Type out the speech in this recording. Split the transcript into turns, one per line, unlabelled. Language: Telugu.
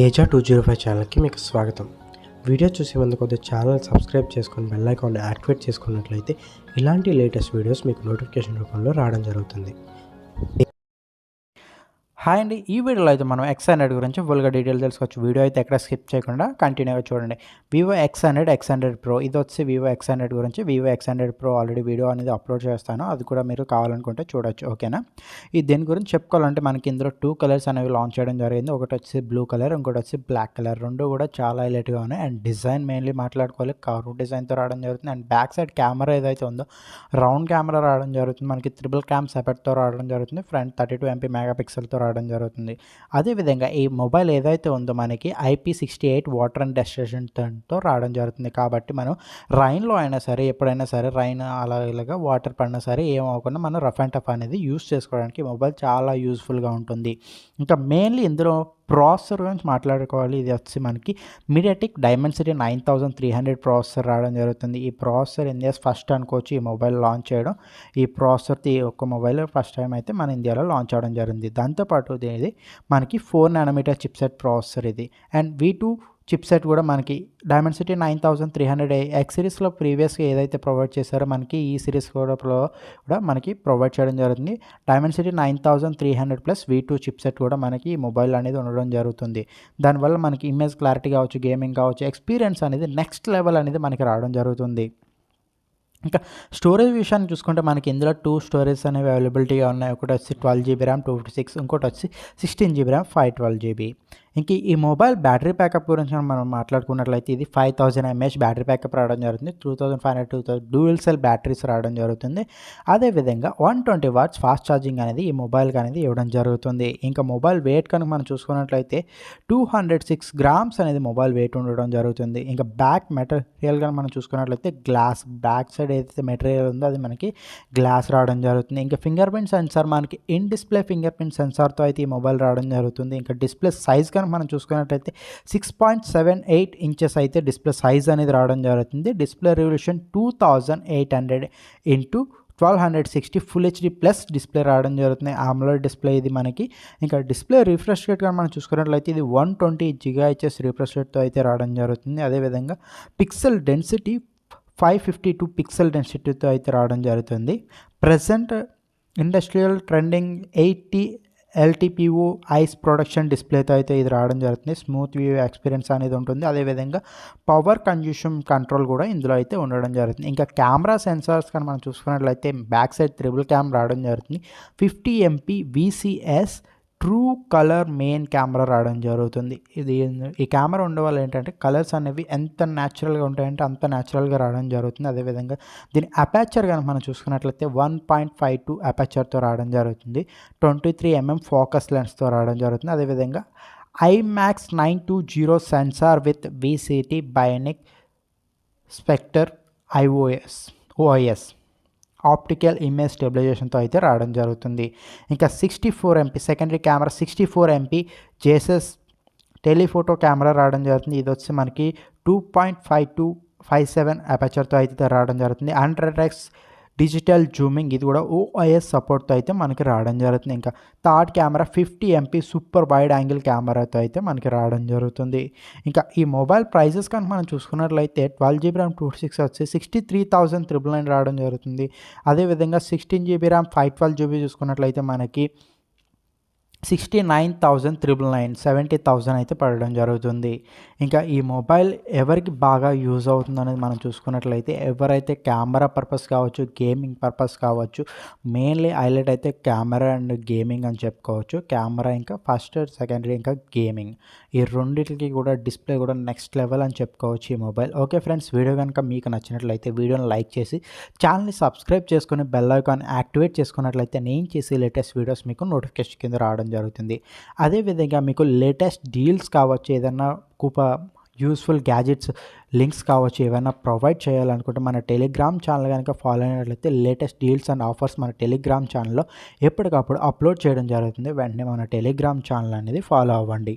ఏజా టూ జీరో ఫైవ్ ఛానల్కి మీకు స్వాగతం. వీడియో చూసే ముందు కొద్దిగా ఛానల్ సబ్స్క్రైబ్ చేసుకొని బెల్ ఐకాన్ యాక్టివేట్ చేసుకున్నట్లయితే ఇలాంటి లేటెస్ట్ వీడియోస్ మీకు నోటిఫికేషన్ రూపంలో రావడం జరుగుతుంది.
హాయ్ అండి. ఈ వీడియోలో అయితే మనం ఎక్స్ హండ్రెడ్ గురించి ఫుల్గా డీటెయిల్ తెలుసుకోవచ్చు. వీడియో అయితే ఎక్కడ స్కిప్ చేయకుండా కంటిన్యూగా చూడండి. Vivo X hundred X hundred pro ఇది వచ్చి వివో ఎక్స్ హండ్రెడ్ గురించి. Vivo X hundred pro already video అనేది అప్లోడ్ చేస్తాను. అది కూడా మీరు కావాలనుకుంటే చూడొచ్చు. ఓకేనా ఈ దీని గురించి చెప్పుకోవాలంటే మనకి ఇందులో టూ కలర్స్ అనేవి లాంచ్ చేయడం జరిగింది. ఒకటి వచ్చి బ్లూ కలర్ ఇంకోటి వచ్చి బ్లాక్ కలర్ రెండు కూడా చాలా హైలైట్గా ఉన్నాయి. అండ్ డిజైన్ మెయిన్లీ మాట్లాడుకోవాలి. కర్వ్ డిజైన్తో రావడం జరుగుతుంది. అండ్ బ్యాక్ సైడ్ కెమెరా ఏదైతే ఉందో రౌండ్ కెమెరా రావడం జరుగుతుంది. మనకి త్రిబుల్ క్యామ్ సెపెట్తో రావడం జరుగుతుంది. Front thirty two MP mega పిక్సెల్తో రావడం జరుగుతుంది. అదేవిధంగా ఈ మొబైల్ ఏదైతే ఉందో మనకి IP sixty eight water and డెస్టినేషన్తో రావడం జరుగుతుంది. కాబట్టి మనం రైన్లో అయినా సరే ఎప్పుడైనా సరే రైన్ అలా ఇలాగా వాటర్ పడినా సరే ఏమవకుండా మనం రఫ్ అండ్ టఫ్ అనేది యూస్ చేసుకోవడానికి మొబైల్ చాలా యూస్ఫుల్గా ఉంటుంది. ఇంకా మెయిన్లీ ఇందులో ప్రాసెసర్ గురించి మాట్లాడుకోవాలి. ఇది వచ్చి మనకి MediaTek Dimensity nine thousand three hundred processor రావడం జరుగుతుంది. ఈ ప్రాసెసర్ ఇండియాస్ ఫస్ట్ అనుకోవచ్చు ఈ మొబైల్ లాంచ్ చేయడం. ఈ ప్రాసెసర్ ఒక మొబైల్ ఫస్ట్ టైం అయితే మన ఇండియాలో లాంచ్ అవడం జరిగింది. దాంతోపాటు ఇది మనకి ఫోర్ నానోమీటర్ చిప్సెట్ ప్రాసెసర్ ఇది. అండ్ వీ టూ చిప్సెట్ కూడా మనకి Dimensity nine thousand three hundred X సిరీస్లో ప్రీవియస్గా ఏదైతే ప్రొవైడ్ చేశారో మనకి ఈ సిరీస్ కూడా కూడా మనకి ప్రొవైడ్ చేయడం జరుగుతుంది. Dimensity nine thousand three hundred plus V two chipset కూడా మనకి ఈ మొబైల్ అనేది ఉండడం జరుగుతుంది. దానివల్ల మనకి ఇమేజ్ క్లారిటీ కావచ్చు గేమింగ్ కావచ్చు ఎక్స్పీరియన్స్ అనేది నెక్స్ట్ లెవెల్ అనేది మనకి రావడం జరుగుతుంది. ఇంకా స్టోరేజ్ విషయాన్ని చూసుకుంటే మనకి ఇందులో టూ స్టోరేజ్ అనేవి అవైలబిలిటీగా ఉన్నాయి. ఒకటి వచ్చి twelve GB RAM two fifty six ఇంకోటి వచ్చి sixteen GB RAM five twelve GB. ఇంక ఈ మొబైల్ బ్యాటరీ బ్యాకప్ గురించి మనం మాట్లాడుకున్నట్లయితే ఇది five thousand mAh battery backup రావడం జరుగుతుంది. Two thousand five hundred two thousand dual cell batteries రావడం జరుగుతుంది. అదేవిధంగా one twenty watts fast charging అనేది ఈ మొబైల్కి అనేది ఇవ్వడం జరుగుతుంది. ఇంకా మొబైల్ వెయిట్ కనుక మనం చూసుకున్నట్లయితే టూ హండ్రెడ్ సిక్స్ గ్రామ్స్ అనేది మొబైల్ వెయిట్ ఉండడం జరుగుతుంది. ఇంకా బ్యాక్ మెటీరియల్ కానీ మనం చూసుకున్నట్లయితే గ్లాస్ బ్యాక్ సైడ్ ఏదైతే మెటీరియల్ ఉందో అది మనకి గ్లాస్ రావడం జరుగుతుంది. ఇంకా ఫింగర్ ప్రింట్ సెన్సార్ మనకి ఇన్ డిస్ప్లే ఫింగర్ ప్రింట్ సెన్సార్తో అయితే ఈ మొబైల్ రావడం జరుగుతుంది. ఇంకా డిస్ప్లే సైజ్ కనుక మనం చూసుకున్నట్లయితే six point seven eight inches అయితే డిస్ప్లే సైజ్ అనేది రావడం జరుగుతుంది. Display resolution two thousand eight hundred into twelve hundred sixty full HD plus display రావడం జరుగుతుంది. ఆమ్లో డిస్ప్లే ఇది మనకి. ఇంకా డిస్ప్లే రిఫ్రెష్ రేట్ కానీ మనం చూసుకున్నట్లయితే ఇది one twenty giga HS refresh రేట్తో అయితే రావడం జరుగుతుంది. అదేవిధంగా pixel density five fifty two pixel డెన్సిటీతో అయితే రావడం జరుగుతుంది. Present industrial trending eighty LTPO ice production డిస్ప్లేతో అయితే ఇది రావడం జరుగుతుంది. స్మూత్ వ్యూ ఎక్స్పీరియన్స్ అనేది ఉంటుంది. అదేవిధంగా పవర్ కన్జ్యూషన్ కంట్రోల్ కూడా ఇందులో అయితే ఉండడం జరుగుతుంది. ఇంకా కెమెరా సెన్సార్స్ కానీ మనం చూసుకున్నట్లయితే బ్యాక్ సైడ్ త్రిబుల్ క్యామ్ రావడం జరుగుతుంది. Fifty MP VCS true colour main camera రావడం జరుగుతుంది. ఇది ఈ కెమెరా ఉండడం వల్ల ఏంటంటే కలర్స్ అనేవి ఎంత న్యాచురల్గా ఉంటాయంటే అంత న్యాచురల్గా రావడం జరుగుతుంది. అదేవిధంగా దీని అపాచర్ కనుక మనం చూసుకున్నట్లయితే వన్ పాయింట్ ఫైవ్ టూ అపాచర్తో రావడం జరుగుతుంది. ట్వంటీ త్రీ ఎంఎం ఫోకస్ లెన్స్తో రావడం జరుగుతుంది. అదేవిధంగా IMAX nine two zero sensor with VCT bionic spectre IOS OIS optical image స్టెబిలైజేషన్తో అయితే రావడం జరుగుతుంది. ఇంకా sixty four MP secondary camera sixty four MP Zeiss telephoto camera రావడం జరుగుతుంది. ఇది వచ్చి మనకి two point five two five seven అపచర్తో అయితే రావడం జరుగుతుంది. హండ్రెడ్ ఎక్స్ డిజిటల్ జూమింగ్ ఇది కూడా ఓఐఎస్ సపోర్ట్తో అయితే మనకి రావడం జరుగుతుంది. ఇంకా third camera fifty MP super wide angle కెమెరాతో అయితే మనకి రావడం జరుగుతుంది. ఇంకా ఈ మొబైల్ ప్రైజెస్ కనుక మనం చూసుకున్నట్లయితే twelve GB RAM two six వచ్చి sixty three thousand triple nine రావడం జరుగుతుంది. అదేవిధంగా sixteen GB RAM five twelve GB చూసుకున్నట్లయితే మనకి sixty nine thousand triple nine seventy thousand అయితే పడడం జరుగుతుంది. ఇంకా ఈ మొబైల్ ఎవరికి బాగా యూజ్ అవుతుంది అనేది మనం చూసుకున్నట్లయితే ఎవరైతే కెమెరా పర్పస్ కావచ్చు గేమింగ్ పర్పస్ కావచ్చు మెయిన్లీ హైలైట్ అయితే కెమెరా అండ్ గేమింగ్ అని చెప్పుకోవచ్చు. కెమెరా ఇంకా ఫస్ట్ సెకండరీ ఇంకా గేమింగ్ ఈ రెండింటికి కూడా డిస్ప్లే కూడా నెక్స్ట్ లెవెల్ అని చెప్పుకోవచ్చు ఈ మొబైల్ ఓకే ఫ్రెండ్స్ వీడియో కనుక మీకు నచ్చినట్లయితే వీడియోని లైక్ చేసి ఛానల్ని సబ్స్క్రైబ్ చేసుకుని బెల్ ఐకాన్ యాక్టివేట్ చేసుకున్నట్లయితే నేను చేసే లేటెస్ట్ వీడియోస్ మీకు నోటిఫికేషన్ కింద రావడం జరుగుతుంది. అదేవిధంగా మీకు లేటెస్ట్ డీల్స్ కావచ్చు ఏదన్నా కూప యూస్ఫుల్ గ్యాజెట్స్ లింక్స్ కావచ్చు ఏమైనా ప్రొవైడ్ చేయాలనుకుంటే మన టెలిగ్రామ్ ఛానల్ కనుక ఫాలో అయినట్లయితే లేటెస్ట్ డీల్స్ అండ్ ఆఫర్స్ మన టెలిగ్రామ్ ఛానల్లో ఎప్పటికప్పుడు అప్లోడ్ చేయడం జరుగుతుంది. వెంటనే మన టెలిగ్రామ్ ఛానల్ అనేది ఫాలో అవ్వండి.